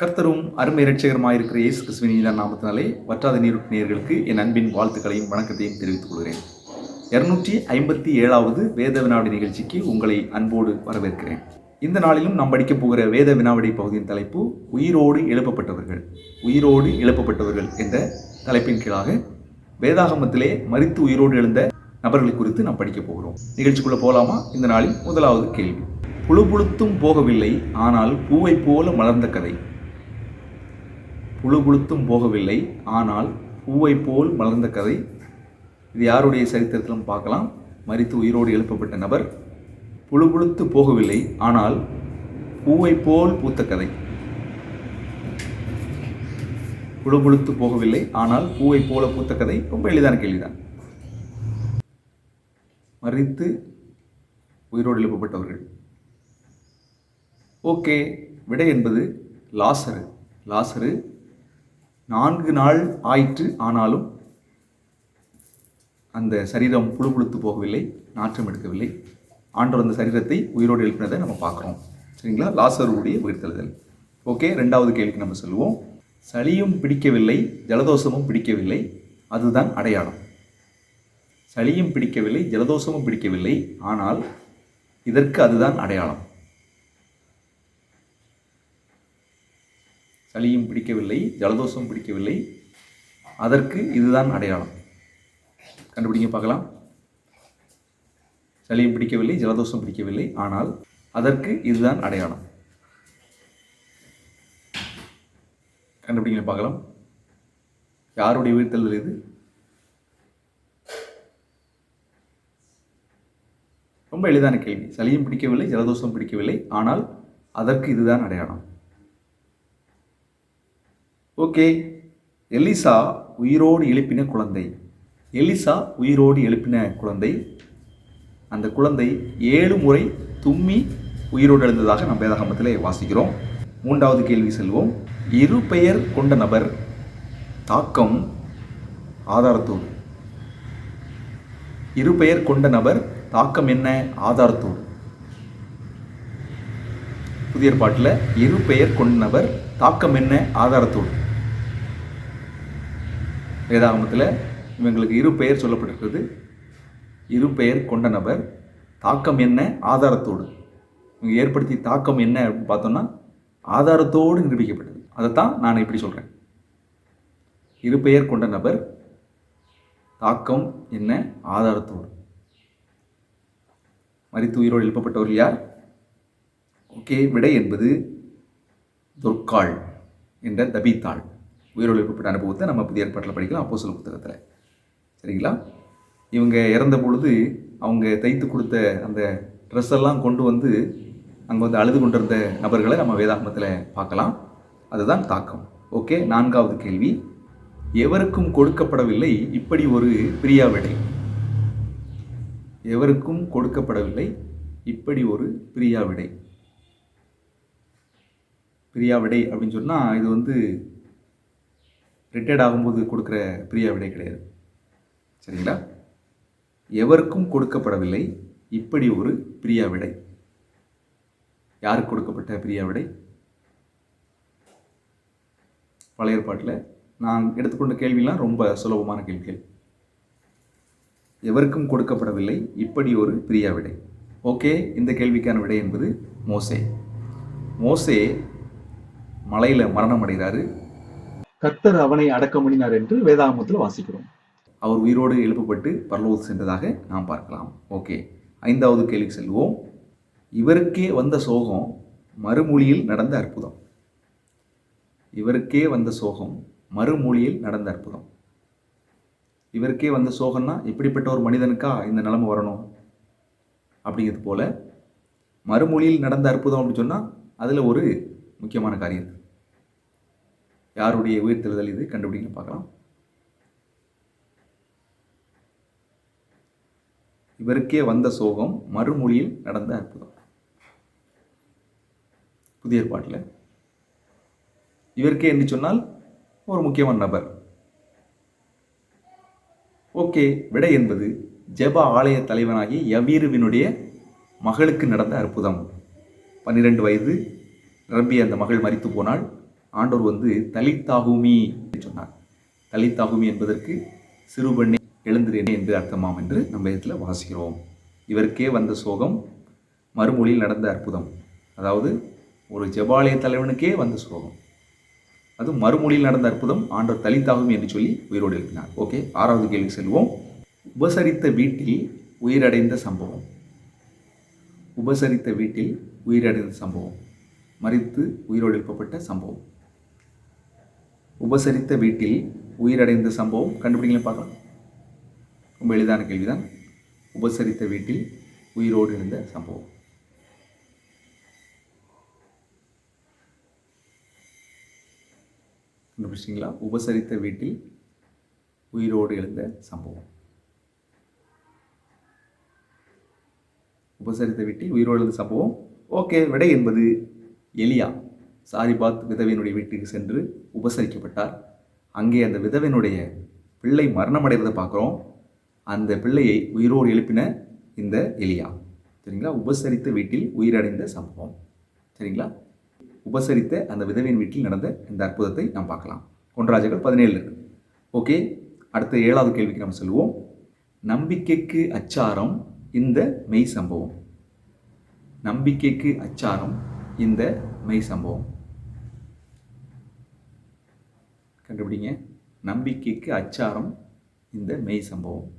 கர்த்தரும் அருமை இரட்சகருமாயிருக்கிற இயேசு கிறிஸ்துவின் நாமத்தினாலே வற்றாத நீருட்டு நேர்களுக்கு என் அன்பின் வாழ்த்துக்களையும் வணக்கத்தையும் தெரிவித்துக் கொள்கிறேன். இருநூற்றி ஐம்பத்தி ஏழாவது வேத வினாவடி நிகழ்ச்சிக்கு உங்களை அன்போடு வரவேற்கிறேன். இந்த நாளிலும் நாம் படிக்கப் போகிற வேத வினாவடி பகுதியின் தலைப்பு உயிரோடு எழுப்பப்பட்டவர்கள் உயிரோடு எழுப்பப்பட்டவர்கள் என்ற தலைப்பின் கீழாக வேதாகமத்திலே மறித்து உயிரோடு எழுந்த நபர்களை குறித்து நாம் படிக்கப் போகிறோம். நிகழ்ச்சிக்குள்ள போகலாமா? இந்த நாளில் முதலாவது கேள்வி. புழு புழுத்தும் போகவில்லை ஆனால் பூவை போல மலர்ந்த கதை. புழுபுழுத்தும் போகவில்லை. ஆனால் பூவை போல் மலர்ந்த கதை. இது யாருடைய சரித்திரத்திலும் பார்க்கலாம். மறித்து உயிரோடு எழுப்பப்பட்ட நபர். புழு புழுத்து போகவில்லை. ஆனால் பூவை போல் பூத்த கதை. புழுபுழுத்து போகவில்லை. ஆனால் பூவை போல பூத்த கதை ரொம்ப எளிதான கேள்விதான். மறித்து உயிரோடு எழுப்பப்பட்டவர்கள். ஓகே. விடை என்பது லாசரு. லாசரு நான்கு நாள் ஆயிற்று ஆனாலும் அந்த சரீரம் புழு புழுத்து போகவில்லை நாற்றம் எடுக்கவில்லை. ஆண்டவர் அந்த சரீரத்தை உயிரோடு எழுப்பினதை நம்ம பார்க்குறோம். சரிங்களா? லாசருடைய உயிர்த்தெழுதல். ஓகே ரெண்டாவது கேள்விக்கு நம்ம சொல்லுவோம் சளியும் பிடிக்கவில்லை ஜலதோஷமும் பிடிக்கவில்லை அதுதான் அடையாளம். சளியும் பிடிக்கவில்லை ஜலதோஷமும் பிடிக்கவில்லை ஆனால் இதற்கு அதுதான் அடையாளம். சளியும் பிடிக்கவில்லை ஜலதோஷம் பிடிக்கவில்லை. அதற்கு இதுதான் அடையாளம். கண்டுபிடிங்க பார்க்கலாம். சளியும் பிடிக்கவில்லை ஜலதோஷம் பிடிக்கவில்லை. ஆனால் அதற்கு இதுதான் அடையாளம். கண்டுபிடிங்க பார்க்கலாம். யாருடைய உயிர்த்தெழுதல் இது? ரொம்ப எளிதான கேள்வி. சளியும் பிடிக்கவில்லை ஜலதோஷம் பிடிக்கவில்லை. ஆனால் அதற்கு இதுதான் அடையாளம். ஓகே. எலிசா உயிரோடு எழுப்பின குழந்தை. எலிசா உயிரோடு எழுப்பின குழந்தை. அந்த குழந்தை ஏழு முறை தும்மி உயிரோடு எழுந்ததாக நம்ம வேதாகமத்திலே வாசிக்கிறோம். மூன்றாவது கேள்வி செல்வோம். இரு பெயர் கொண்ட நபர் தாக்கம் ஆதாரத்தோடு இரு பெயர் கொண்ட நபர் தாக்கம் என்ன ஆதாரத்தோடு புதிய பாட்டில் இரு பெயர் கொண்ட நபர் தாக்கம் என்ன ஆதாரத்தோடு வேதாகமத்தில் இவங்களுக்கு இரு பெயர் சொல்லப்பட்டிருக்கிறது. இரு பெயர் கொண்ட நபர் தாக்கம் என்ன? ஆதாரத்தோடு. இவங்க ஏற்படுத்திய தாக்கம் என்ன அப்படின்னு பார்த்தோம்னா ஆதாரத்தோடு நிரூபிக்கப்பட்டது. அதைத்தான் நான் இப்படி சொல்கிறேன் இரு பெயர் கொண்ட நபர் தாக்கம் என்ன? ஆதாரத்தோடு. மரித்து உயிரோடு எழுப்பப்பட்டவர் யார்? ஓகே விடை என்பது துர்காள் என்ற தபித்தாள் உயிரோடு ஏற்பட்ட அனுபவத்தை நம்ம புதிய ஏற்பாட்டில் படிக்கலாம் அப்போ சொல்ல புத்தகத்தில். சரிங்களா? இவங்க இறந்த பொழுது அவங்க தைத்து கொடுத்த அந்த ட்ரெஸ் எல்லாம் கொண்டு வந்து அங்கே வந்து அழுது கொண்டிருந்த நபர்களை நம்ம வேதாகமத்தில் பார்க்கலாம். அதுதான் தாக்கம். ஓகே நான்காவது கேள்வி. எவருக்கும் கொடுக்கப்படவில்லை இப்படி ஒரு பிரியா விடை எவருக்கும் கொடுக்கப்படவில்லை இப்படி ஒரு பிரியா விடை பிரியா விடை அப்படின்னு சொன்னால் இது வந்து ரிட்டையர்ட் ஆகும்போது கொடுக்குற பிரியா விடை கிடையாது. சரிங்களா? எவருக்கும் கொடுக்கப்படவில்லை. இப்படி ஒரு பிரியா விடை. யாருக்கு கொடுக்கப்பட்ட பிரியா விடை? பழைய ஏற்பாட்டில் நான் எடுத்துக்கொண்ட கேள்விலாம் ரொம்ப சுலபமான கேள்விகள். எவருக்கும் கொடுக்கப்படவில்லை. இப்படி ஒரு பிரியா விடை. ஓகே இந்த கேள்விக்கான விடை என்பது மோசே. மோசே மலையில் மரணம் அடைகிறாரு கர்த்தர் அவனை அடக்கமணினார் என்று வேதாகமத்தில் வாசிக்கிறோம். அவர் உயிரோடு எழுப்பப்பட்டு பரலோகம் சென்றதாக நாம் பார்க்கலாம். ஓகே ஐந்தாவது கேள்விக்கு செல்வோம். இவருக்கே வந்த சோகம் மறுமொழியில் நடந்த அற்புதம். இவருக்கே வந்த சோகம் மறுமொழியில் நடந்த அற்புதம். இவருக்கே வந்த சோகம்னா இப்படிப்பட்ட ஒரு மனிதனுக்கா இந்த நிலைமை வரணும்? அப்படிங்கிறது போல மறுமொழியில் நடந்த அற்புதம் அப்படின்னு சொன்னால் அதில் ஒரு முக்கியமான காரியம் இருக்குது யாருடைய உயிர்த்தெழுதல் இது? கண்டுபிடிக்க பார்க்கலாம். இவருக்கே வந்த சோகம் மறுமொழியில் நடந்த அற்புதம். புதிய ஏற்பாட்டில். இவருக்கே என்று சொன்னால் ஒரு முக்கியமான நபர். ஓகே விடை என்பது ஜெப ஆலய தலைவனாகி யவீருவினுடைய மகளுக்கு நடந்த அற்புதம். பன்னிரெண்டு வயது. ரப்பி அந்த மகள் மறித்து போனாள். ஆண்டோர் வந்து தலித்தாகுமி என்று சொன்னார். தலித்தாகுமி என்பதற்கு சிறுபெண்ணே எழுந்திரேனே என்று அர்த்தமாம் என்று நம்ம இடத்துல வாசிக்கிறோம். இவருக்கே வந்த சோகம் மறுமொழியில் நடந்த அற்புதம். அதாவது ஒரு ஜெபாலய தலைவனுக்கே வந்த சோகம். அது மறுமொழியில் நடந்த அற்புதம் ஆண்டவர் தலித்தாகும் என்று சொல்லி உயிரோடு எழுப்பினார். ஓகே ஆறாவது கேள்வி செல்வோம். உபசரித்த வீட்டில் உயிரடைந்த சம்பவம். உபசரித்த வீட்டில் உயிரடைந்த சம்பவம். மறித்து உயிரோடு எழுப்பப்பட்ட சம்பவம். உபசரித்த வீட்டில் உயிரடைந்த சம்பவம் கண்டுபிடிங்களா பார்க்கலாம். ரொம்ப எளிதான கேள்விதான். உபசரித்த வீட்டில் உயிரோடு இருந்த சம்பவம். கண்டுபிடிச்சிங்களா உபசரித்த வீட்டில் உயிரோடு எழுந்த சம்பவம். உபசரித்த வீட்டில் உயிரோடு எழுந்த சம்பவம். ஓகே விடை என்பது எலியா சாரிபாத் விதவையினுடைய வீட்டுக்கு சென்று உபசரிக்கப்பட்டார். அங்கே அந்த விதவையினுடைய பிள்ளை மரணமடைவதை பார்க்குறோம். அந்த பிள்ளையை உயிரோடு எழுப்பின இந்த எலியா. சரிங்களா? உபசரித்த வீட்டில் உயிரடைந்த சம்பவம். சரிங்களா? உபசரித்த அந்த விதவையின் வீட்டில் நடந்த இந்த அற்புதத்தை நாம் பார்க்கலாம். ஒன்றாஜர்கள் பதினேழு ஓகே அடுத்த ஏழாவது கேள்விக்கு நம்ம சொல்லுவோம் நம்பிக்கைக்கு அச்சாரம் இந்த மெய் சம்பவம். நம்பிக்கைக்கு அச்சாரம் இந்த மெய் சம்பவம். கண்டுபிடிங்க. நம்பிக்கைக்கு அச்சாரம் இந்த மெய் சம்பவம்.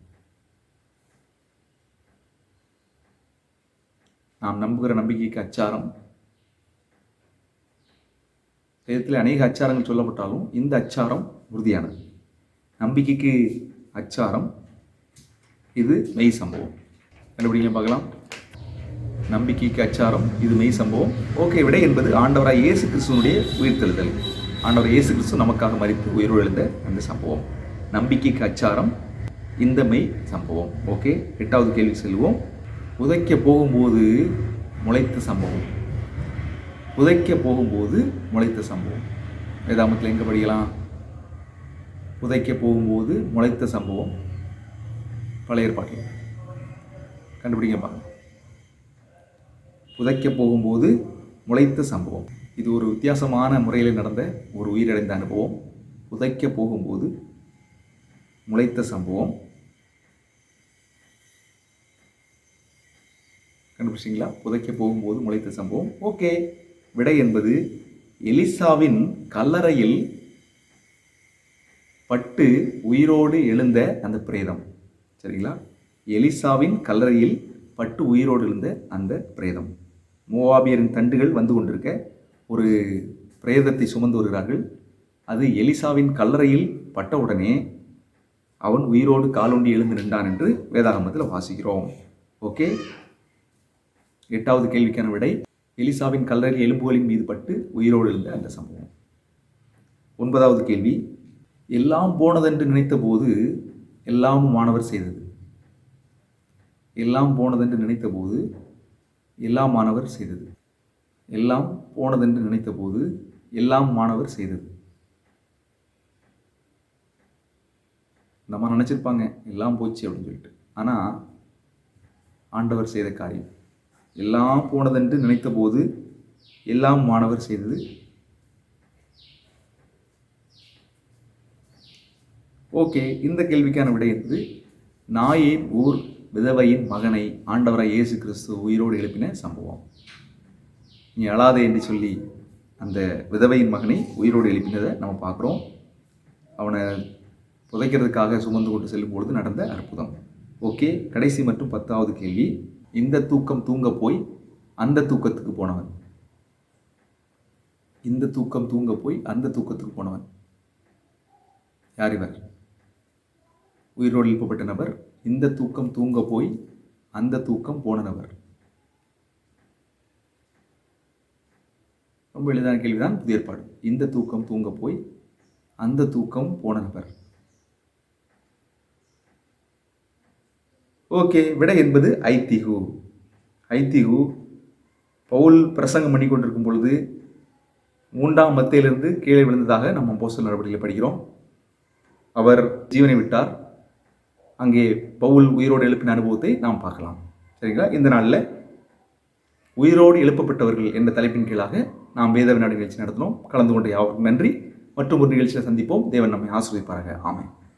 நாம் நம்புகிற நம்பிக்கைக்கு அச்சாரம். வேதத்தில் அநேக அச்சாரங்கள் சொல்லப்பட்டாலும் இந்த அச்சாரம் உறுதியானது. நம்பிக்கைக்கு அச்சாரம். இது மெய் சம்பவம். கண்டுபிடிங்க பார்க்கலாம். நம்பிக்கைக்கு அச்சாரம். இது மெய் சம்பவம். ஓகே விடை என்பது ஆண்டவராய் இயேசு கிறிஸ்துவனுடைய உயிர்த்தெழுதல். ஆண்டவர் இயேசு கிறிஸ்து நமக்காக மறித்து உயிர் அந்த சம்பவம். நம்பிக்கைக்கு அச்சாரம். இந்த மெய் சம்பவம். ஓகே? எட்டாவது கேள்வி செல்வோம். உதைக்க போகும்போது முளைத்த சம்பவம். உதைக்க போகும்போது முளைத்த சம்பவம். வேதாமத்தில் எங்கே படிக்கலாம்? உதைக்க போகும்போது முளைத்த சம்பவம். பழைய ஏற்பாட்டில் கண்டுபிடிங்க பாருங்க. புதைக்க போகும்போது முளைத்த சம்பவம். இது ஒரு வித்தியாசமான முறையில் நடந்த ஒரு உயிரிழந்த அனுபவம். புதைக்க போகும்போது முளைத்த சம்பவம். கண்டுபிடிச்சிங்களா? புதைக்க போகும்போது முளைத்த சம்பவம். ஓகே. விடை என்பது எலிசாவின் கல்லறையில் பட்டு உயிரோடு எழுந்த அந்த பிரேதம். சரிங்களா? எலிசாவின் கல்லறையில் பட்டு உயிரோடு எழுந்த அந்த பிரேதம். மூவாபியரின் தண்டுகள் வந்து கொண்டிருக்க ஒரு பிரேதத்தை சுமந்து வருகிறார்கள். அது எலிசாவின் கல்லறையில் பட்டவுடனே அவன் உயிரோடு காலொண்டி எழுந்து நின்றான் என்று வேதாகமத்தில் வாசிக்கிறோம். ஓகே? எட்டாவது கேள்விக்கான விடை. எலிசாவின் கல்லறை எலும்புகளின் மீது பட்டு உயிரோடு எழுந்த அந்த சம்பவம். ஒன்பதாவது கேள்வி. எல்லாம் போனதென்று நினைத்த போது எல்லாம் மாணவர் செய்தது. எல்லாம் போனதென்று நினைத்த போது எல்லாம் மாணவர் செய்தது. எல்லாம் போனதென்று நினைத்த போது எல்லாம் மாணவர் செய்தது. நம்ம நினச்சிருப்பாங்க எல்லாம் போச்சு அப்படின்னு சொல்லிட்டு. ஆனால் ஆண்டவர் செய்த காரியம். எல்லாம் போனதென்று நினைத்த போது எல்லாம் மாணவர் செய்தது. ஓகே இந்த கேள்விக்கான விடை என்பது நாயின் ஊர் விதவையின் மகனை ஆண்டவராய் இயேசு கிறிஸ்து உயிரோடு எழுப்பின சம்பவம். நீ அழாதே என்று சொல்லி அந்த விதவையின் மகனை உயிரோடு எழுப்பினதை நம்ம பார்க்குறோம். அவனை புதைக்கிறதுக்காக சுமந்து கொண்டு செல்லும் பொழுது நடந்த அற்புதம். ஓகே கடைசி மற்றும் பத்தாவது கேள்வி. இந்த தூக்கம் தூங்க போய் அந்த தூக்கத்துக்கு போனவன். இந்த தூக்கம் தூங்க போய் அந்த தூக்கத்துக்கு போனவன். யார் இவர்? உயிரோடு எழுப்பப்பட்ட நபர். இந்த தூக்கம் தூங்க போய் அந்த தூக்கம் போன நபர். ரொம்ப எளிதான கேள்விதான். புதிய ஏற்பாடு. இந்த தூக்கம் தூங்க போய் அந்த தூக்கம் போன நபர். ஓகே விடை என்பது ஐத்திகு ஐத்திகு பவுல் பிரசங்கம் பண்ணி கொண்டிருக்கும் பொழுது மூன்றாம் மத்தியிலிருந்து கீழே விழுந்ததாக நம்ம போஸ்டல் நடவடிக்கையில் படிக்கிறோம். அவர் ஜீவனை விட்டார். அங்கே பவுல் உயிரோடு எழுப்பின அனுபவத்தை நாம் பார்க்கலாம். சரிங்களா? இந்த நாளில் உயிரோடு எழுப்பப்பட்டவர்கள் என்ற தலைப்பின் கீழாக நாம் வேத வினாடி நிகழ்ச்சி நடத்தினோம். கலந்து கொண்ட யாவருக்கும் நன்றி. மற்றும் ஒரு நிகழ்ச்சியில் சந்திப்போம். தேவன் நம்மை ஆசிர்வதிப்பாராக. ஆமை